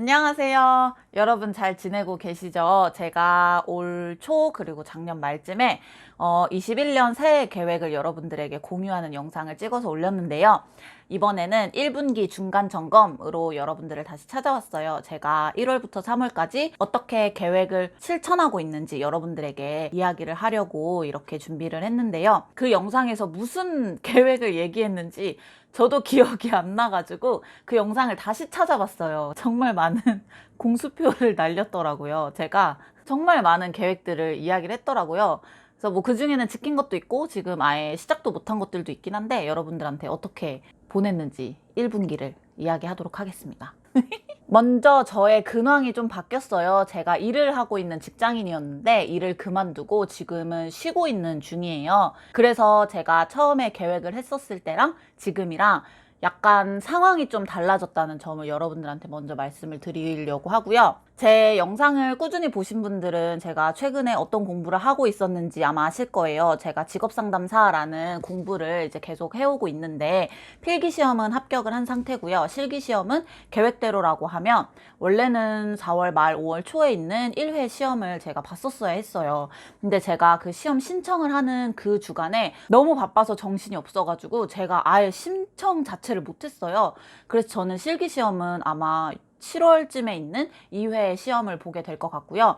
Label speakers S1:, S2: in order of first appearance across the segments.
S1: 안녕하세요. 여러분 잘 지내고 계시죠? 제가 올 초 그리고 작년 말쯤에 어, 21년 새해 계획을 여러분들에게 공유하는 영상을 찍어서 올렸는데요. 이번에는 1분기 중간 점검으로 여러분들을 다시 찾아왔어요. 제가 1월부터 3월까지 어떻게 계획을 실천하고 있는지 여러분들에게 이야기를 하려고 이렇게 준비를 했는데요. 그 영상에서 무슨 계획을 얘기했는지 저도 기억이 안 나가지고 그 영상을 다시 찾아봤어요. 정말 많은 공수표를 날렸더라고요. 제가 정말 많은 계획들을 이야기를 했더라고요. 그래서 뭐 그 중에는 지킨 것도 있고 지금 아예 시작도 못한 것들도 있긴 한데 여러분들한테 어떻게 보냈는지 1분기를 이야기하도록 하겠습니다. 먼저 저의 근황이 좀 바뀌었어요. 제가 일을 하고 있는 직장인이었는데 일을 그만두고 지금은 쉬고 있는 중이에요. 그래서 제가 처음에 계획을 했었을 때랑 지금이랑 약간 상황이 좀 달라졌다는 점을 여러분들한테 먼저 말씀을 드리려고 하고요. 제 영상을 꾸준히 보신 분들은 제가 최근에 어떤 공부를 하고 있었는지 아마 아실 거예요. 제가 직업상담사라는 공부를 이제 계속 해오고 있는데 필기 시험은 합격을 한 상태고요. 실기 시험은 계획대로라고 하면 원래는 4월 말 5월 초에 있는 1회 시험을 제가 봤었어야 했어요. 근데 제가 그 시험 신청을 하는 그 주간에 너무 바빠서 정신이 없어가지고 제가 아예 신청 자체를 못했어요. 그래서 저는 실기 시험은 아마 7월쯤에 있는 2회 시험을 보게 될 것 같고요.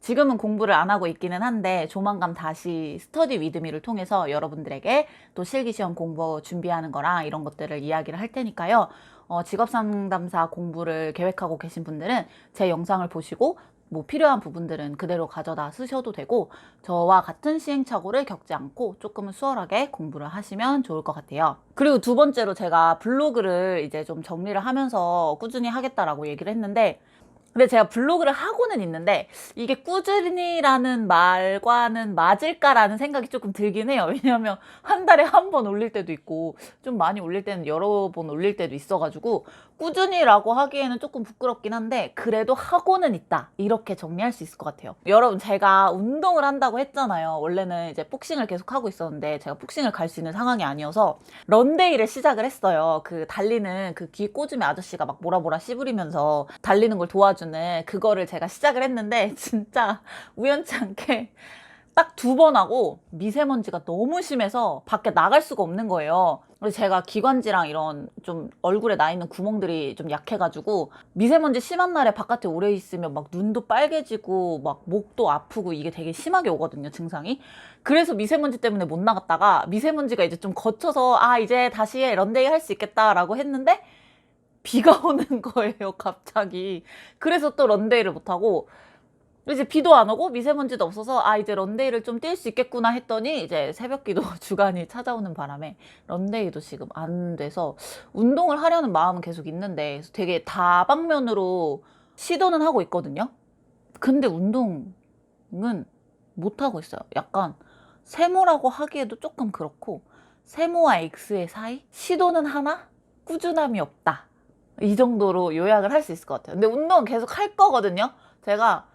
S1: 지금은 공부를 안 하고 있기는 한데 조만간 다시 스터디 위드미를 통해서 여러분들에게 또 실기시험 공부 준비하는 거랑 이런 것들을 이야기를 할 테니까요. 어, 직업상담사 공부를 계획하고 계신 분들은 제 영상을 보시고 뭐 필요한 부분들은 그대로 가져다 쓰셔도 되고 저와 같은 시행착오를 겪지 않고 조금은 수월하게 공부를 하시면 좋을 것 같아요. 그리고 두 번째로 제가 블로그를 이제 좀 정리를 하면서 꾸준히 하겠다라고 얘기를 했는데 근데 제가 블로그를 하고는 있는데 이게 꾸준히라는 말과는 맞을까라는 생각이 조금 들긴 해요. 왜냐하면 한 달에 한 번 올릴 때도 있고 좀 많이 올릴 때는 여러 번 올릴 때도 있어가지고 꾸준히라고 하기에는 조금 부끄럽긴 한데 그래도 하고는 있다 이렇게 정리할 수 있을 것 같아요. 여러분 제가 운동을 한다고 했잖아요. 원래는 이제 복싱을 계속 하고 있었는데 제가 복싱을 갈 수 있는 상황이 아니어서 런데이를 시작을 했어요. 그 달리는 그귀 꽂으면 아저씨가 막 뭐라 뭐라 씨부리면서 달리는 걸 도와주는 그거를 제가 시작을 했는데 진짜 우연치 않게 딱 두 번 하고 미세먼지가 너무 심해서 밖에 나갈 수가 없는 거예요. 제가 기관지랑 이런 좀 얼굴에 나 있는 구멍들이 좀 약해가지고 미세먼지 심한 날에 바깥에 오래 있으면 막 눈도 빨개지고 막 목도 아프고 이게 되게 심하게 오거든요, 증상이. 그래서 미세먼지 때문에 못 나갔다가 미세먼지가 이제 좀 거쳐서 아, 이제 다시 런데이 할 수 있겠다라고 했는데 비가 오는 거예요, 갑자기. 그래서 또 런데이를 못하고, 이제 비도 안 오고 미세먼지도 없어서, 아, 이제 런데이를 좀 뛸 수 있겠구나 했더니, 이제 새벽 기도 주간이 찾아오는 바람에, 런데이도 지금 안 돼서, 운동을 하려는 마음은 계속 있는데, 되게 다방면으로 시도는 하고 있거든요? 근데 운동은 못 하고 있어요. 약간, 세모라고 하기에도 조금 그렇고, 세모와 X의 사이? 시도는 하나? 꾸준함이 없다. 이 정도로 요약을 할 수 있을 것 같아요. 근데 운동은 계속 할 거거든요. 제가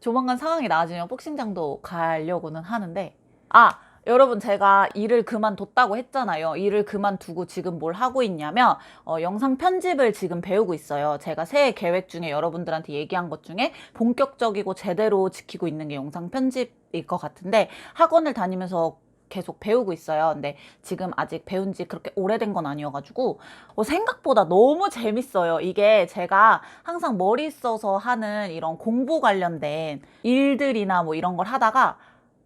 S1: 조만간 상황이 나아지면 복싱장도 가려고는 하는데 아 여러분 제가 일을 그만뒀다고 했잖아요. 일을 그만두고 지금 뭘 하고 있냐면 어, 영상 편집을 지금 배우고 있어요. 제가 새해 계획 중에 여러분들한테 얘기한 것 중에 본격적이고 제대로 지키고 있는 게 영상 편집일 것 같은데 학원을 다니면서 계속 배우고 있어요. 근데 지금 아직 배운 지 그렇게 오래된 건 아니어가지고 어, 생각보다 너무 재밌어요. 이게 제가 항상 머리 써서 하는 이런 공부 관련된 일들이나 뭐 이런 걸 하다가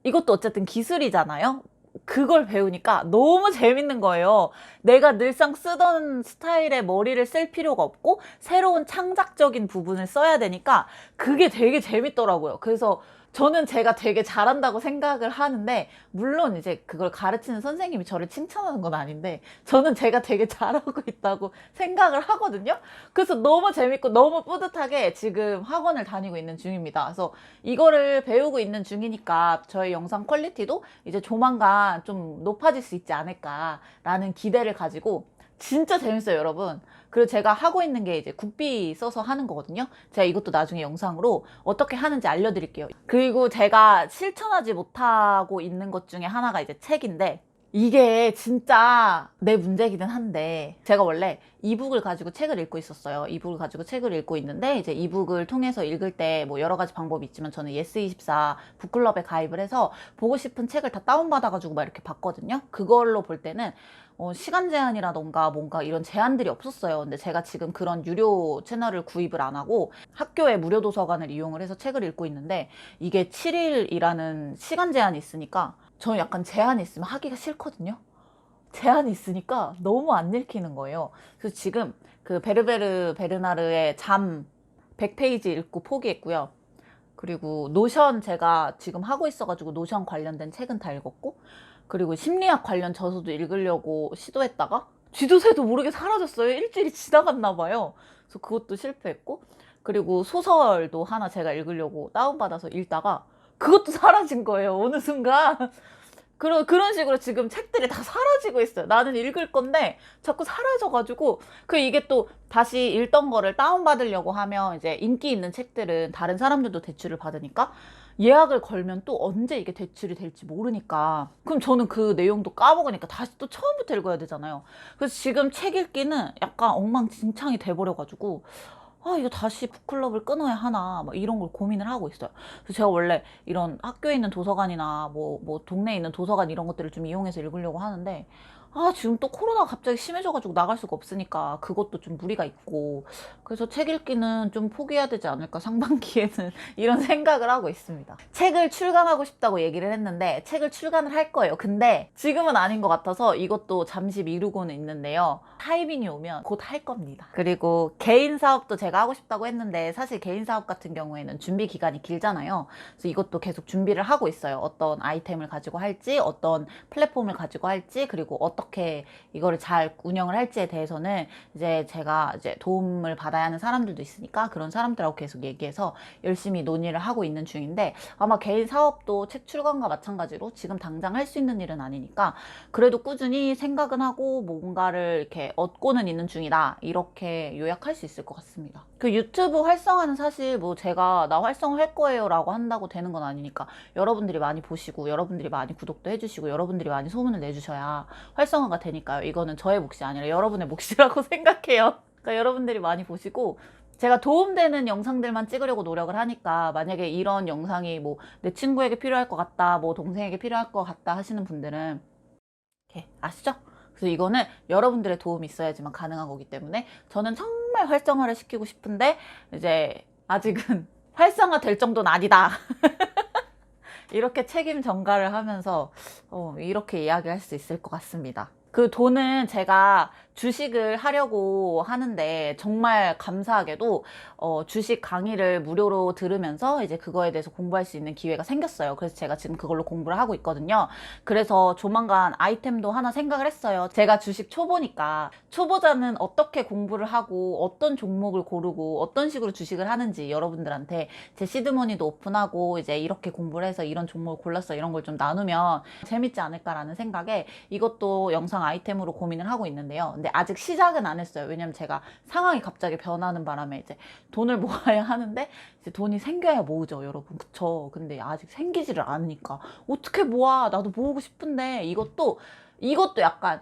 S1: 이것도 어쨌든 기술이잖아요. 그걸 배우니까 너무 재밌는 거예요. 내가 늘상 쓰던 스타일의 머리를 쓸 필요가 없고 새로운 창작적인 부분을 써야 되니까 그게 되게 재밌더라고요. 그래서 저는 제가 되게 잘한다고 생각을 하는데 물론 이제 그걸 가르치는 선생님이 저를 칭찬하는 건 아닌데 저는 제가 되게 잘하고 있다고 생각을 하거든요. 그래서 너무 재밌고 너무 뿌듯하게 지금 학원을 다니고 있는 중입니다. 그래서 이거를 배우고 있는 중이니까 저의 영상 퀄리티도 이제 조만간 좀 높아질 수 있지 않을까라는 기대를 가지고 진짜 재밌어요, 여러분. 그리고 제가 하고 있는 게 이제 국비 써서 하는 거거든요. 제가 이것도 나중에 영상으로 어떻게 하는지 알려드릴게요. 그리고 제가 실천하지 못하고 있는 것 중에 하나가 이제 책인데, 이게 진짜 내 문제기는 한데 제가 원래 이북을 가지고 책을 읽고 있었어요. 이북을 가지고 책을 읽고 있는데 이제 이북을 통해서 읽을 때 뭐 여러 가지 방법이 있지만 저는 예스24 북클럽에 가입을 해서 보고 싶은 책을 다 다운받아가지고 막 이렇게 봤거든요. 그걸로 볼 때는 어, 시간 제한이라던가 뭔가 이런 제한들이 없었어요. 근데 제가 지금 그런 유료 채널을 구입을 안 하고 학교의 무료 도서관을 이용을 해서 책을 읽고 있는데 이게 7일이라는 시간 제한이 있으니까 저는 약간 제한이 있으면 하기가 싫거든요. 제한이 있으니까 너무 안 읽히는 거예요. 그래서 지금 그 베르베르 베르나르의 잠 100페이지 읽고 포기했고요. 그리고 노션 제가 지금 하고 있어가지고 노션 관련된 책은 다 읽었고 그리고 심리학 관련 저서도 읽으려고 시도했다가 쥐도새도 모르게 사라졌어요. 일주일이 지나갔나 봐요. 그래서 그것도 실패했고 그리고 소설도 하나 제가 읽으려고 다운받아서 읽다가 그것도 사라진 거예요. 어느 순간. 그런, 그런 식으로 지금 책들이 다 사라지고 있어요. 나는 읽을 건데 자꾸 사라져가지고 그 이게 또 다시 읽던 거를 다운받으려고 하면 이제 인기 있는 책들은 다른 사람들도 대출을 받으니까 예약을 걸면 또 언제 이게 대출이 될지 모르니까 그럼 저는 그 내용도 까먹으니까 다시 또 처음부터 읽어야 되잖아요. 그래서 지금 책 읽기는 약간 엉망진창이 돼버려가지고 아, 이거 다시 북클럽을 끊어야 하나, 막 이런 걸 고민을 하고 있어요. 그래서 제가 원래 이런 학교에 있는 도서관이나 뭐, 뭐, 동네에 있는 도서관 이런 것들을 좀 이용해서 읽으려고 하는데, 아, 지금 또 코로나가 갑자기 심해져가지고 나갈 수가 없으니까 그것도 좀 무리가 있고, 그래서 책 읽기는 좀 포기해야 되지 않을까, 상반기에는. 이런 생각을 하고 있습니다. 책을 출간하고 싶다고 얘기를 했는데, 책을 출간을 할 거예요. 근데 지금은 아닌 것 같아서 이것도 잠시 미루고는 있는데요. 타이밍이 오면 곧 할 겁니다. 그리고 개인 사업도 제가 하고 싶다고 했는데, 사실 개인 사업 같은 경우에는 준비 기간이 길잖아요. 그래서 이것도 계속 준비를 하고 있어요. 어떤 아이템을 가지고 할지, 어떤 플랫폼을 가지고 할지, 그리고 어 떻게 이거를 잘 운영을 할지에 대해서는 이제 제가 이제 도움을 받아야 하는 사람들도 있으니까 그런 사람들하고 계속 얘기해서 열심히 논의를 하고 있는 중인데 아마 개인 사업도 책 출간과 마찬가지로 지금 당장 할 수 있는 일은 아니니까 그래도 꾸준히 생각은 하고 뭔가를 이렇게 얻고는 있는 중이다. 이렇게 요약할 수 있을 것 같습니다. 그 유튜브 활성화는 사실 뭐 제가 나 활성화할 거예요 라고 한다고 되는 건 아니니까 여러분들이 많이 보시고 여러분들이 많이 구독도 해주시고 여러분들이 많이 소문을 내주셔야 활성 화가 되니까요. 이거는 저의 몫이 아니라 여러분의 몫이라고 생각해요. 그러니까 여러분들이 많이 보시고 제가 도움되는 영상들만 찍으려고 노력을 하니까 만약에 이런 영상이 뭐 내 친구에게 필요할 것 같다, 뭐 동생에게 필요할 것 같다 하시는 분들은 이렇게 아시죠? 그래서 이거는 여러분들의 도움이 있어야지만 가능한 거기 때문에 저는 정말 활성화를 시키고 싶은데 이제 아직은 활성화 될 정도는 아니다. 이렇게 책임 전가를 하면서 어, 이렇게 이야기할 수 있을 것 같습니다. 그 돈은 제가 주식을 하려고 하는데 정말 감사하게도 어, 주식 강의를 무료로 들으면서 이제 그거에 대해서 공부할 수 있는 기회가 생겼어요. 그래서 제가 지금 그걸로 공부를 하고 있거든요. 그래서 조만간 아이템도 하나 생각을 했어요. 제가 주식 초보니까 초보자는 어떻게 공부를 하고 어떤 종목을 고르고 어떤 식으로 주식을 하는지 여러분들한테 제 시드머니도 오픈하고 이제 이렇게 공부를 해서 이런 종목을 골랐어 이런 걸 좀 나누면 재밌지 않을까라는 생각에 이것도 영상 아이템으로 고민을 하고 있는데요. 근데 아직 시작은 안 했어요. 왜냐면 제가 상황이 갑자기 변하는 바람에 이제 돈을 모아야 하는데 이제 돈이 생겨야 모으죠, 여러분. 그쵸? 근데 아직 생기지를 않으니까 어떻게 모아? 나도 모으고 싶은데 이것도 이것도 약간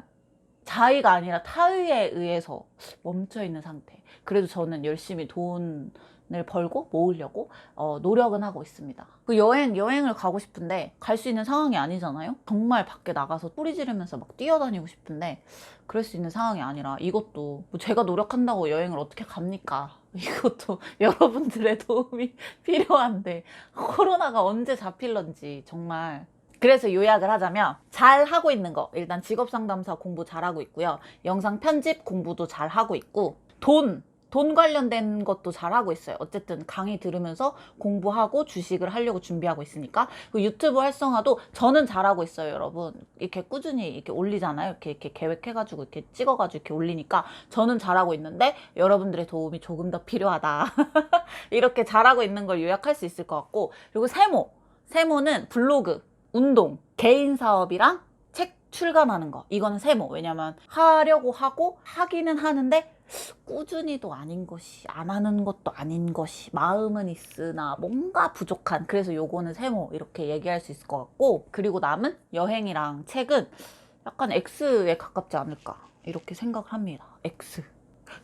S1: 자의가 아니라 타의에 의해서 멈춰 있는 상태. 그래도 저는 열심히 돈 을 벌고 모으려고 어, 노력은 하고 있습니다. 그 여행 여행을 가고 싶은데 갈 수 있는 상황이 아니잖아요. 정말 밖에 나가서 뿌리 지르면서 막 뛰어다니고 싶은데 그럴 수 있는 상황이 아니라 이것도 뭐 제가 노력한다고 여행을 어떻게 갑니까? 이것도 여러분들의 도움이 필요한데 코로나가 언제 잡힐런지 정말 그래서 요약을 하자면 잘 하고 있는 거 일단 직업 상담사 공부 잘 하고 있고요. 영상 편집 공부도 잘 하고 있고 돈 돈 관련된 것도 잘 하고 있어요. 어쨌든 강의 들으면서 공부하고 주식을 하려고 준비하고 있으니까 그 유튜브 활성화도 저는 잘하고 있어요, 여러분. 이렇게 꾸준히 이렇게 올리잖아요. 이렇게 이렇게 계획해가지고 이렇게 찍어가지고 이렇게 올리니까 저는 잘하고 있는데 여러분들의 도움이 조금 더 필요하다. 이렇게 잘하고 있는 걸 요약할 수 있을 것 같고 그리고 세모 세모는 블로그 운동, 개인 사업이랑 책 출간하는 거. 이거는 세모. 왜냐면 하려고 하고 하기는 하는데 꾸준히도 아닌 것이 안 하는 것도 아닌 것이 마음은 있으나 뭔가 부족한 그래서 요거는 세모 이렇게 얘기할 수 있을 것 같고 그리고 남은 여행이랑 책은 약간 X에 가깝지 않을까 이렇게 생각을 합니다. X.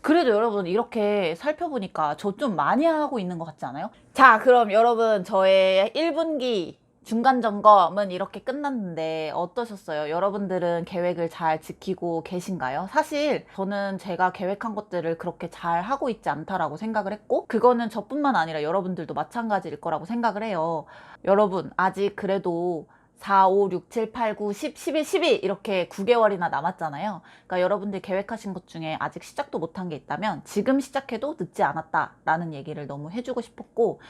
S1: 그래도 여러분 이렇게 살펴보니까 저 좀 많이 하고 있는 것 같지 않아요? 자, 그럼 여러분 저의 1분기 중간 점검은 이렇게 끝났는데 어떠셨어요? 여러분들은 계획을 잘 지키고 계신가요? 사실 저는 제가 계획한 것들을 그렇게 잘 하고 있지 않다라고 생각을 했고 그거는 저뿐만 아니라 여러분들도 마찬가지일 거라고 생각을 해요. 여러분 아직 그래도 4, 5, 6, 7, 8, 9, 10, 11, 12 이렇게 9개월이나 남았잖아요. 그러니까 여러분들 계획하신 것 중에 아직 시작도 못한 게 있다면 지금 시작해도 늦지 않았다라는 얘기를 너무 해주고 싶었고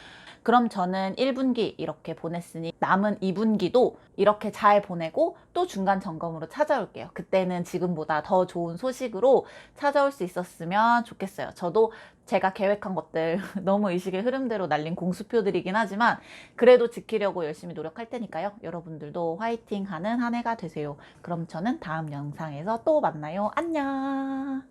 S1: 그럼 저는 1분기 이렇게 보냈으니 남은 2분기도 이렇게 잘 보내고 또 중간 점검으로 찾아올게요. 그때는 지금보다 더 좋은 소식으로 찾아올 수 있었으면 좋겠어요. 저도 제가 계획한 것들 너무 의식의 흐름대로 날린 공수표들이긴 하지만 그래도 지키려고 열심히 노력할 테니까요. 여러분들도 화이팅 하는 한 해가 되세요. 그럼 저는 다음 영상에서 또 만나요. 안녕!